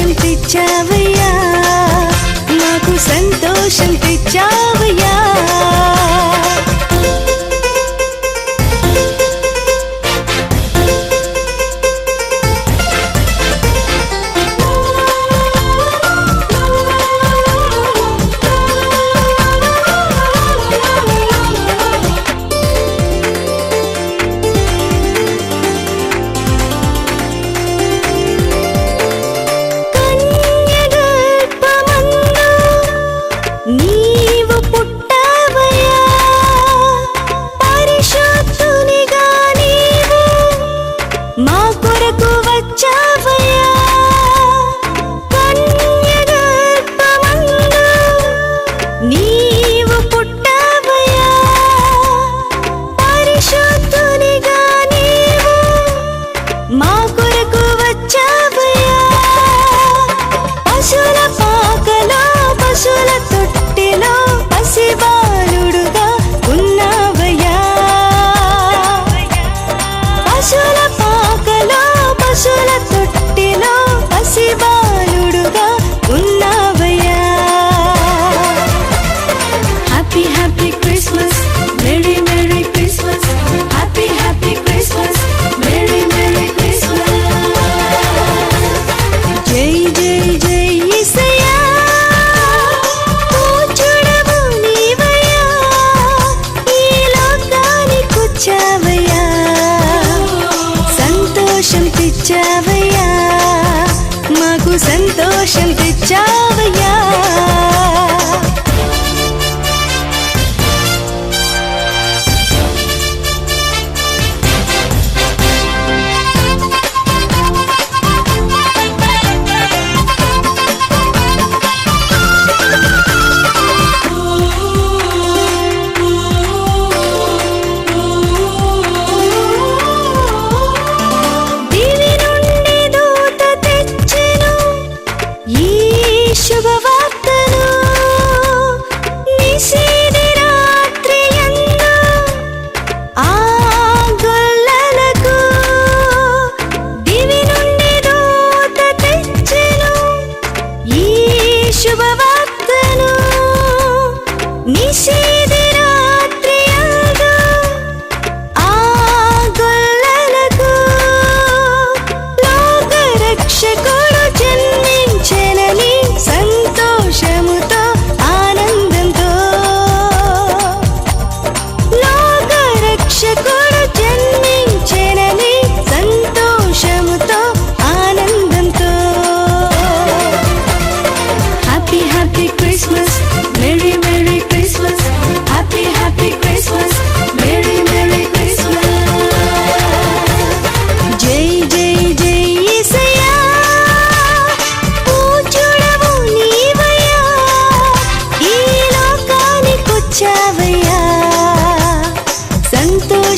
संतोषम पिचावया नाकु संतोषम Special 谁的角微？ಶುಭವ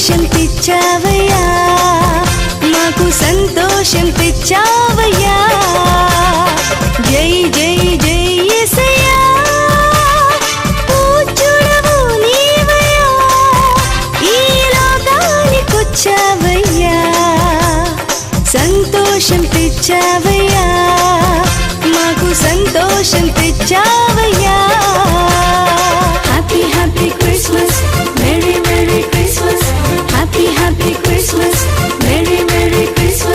సంతోషం పిచ్చావయ్యా మాకు సంతోషం పిచ్చావయ్యా జై జై జై సంతోషం పిచ్చావయ్యా మాకు సంతోషం పిచ్చావయ్యా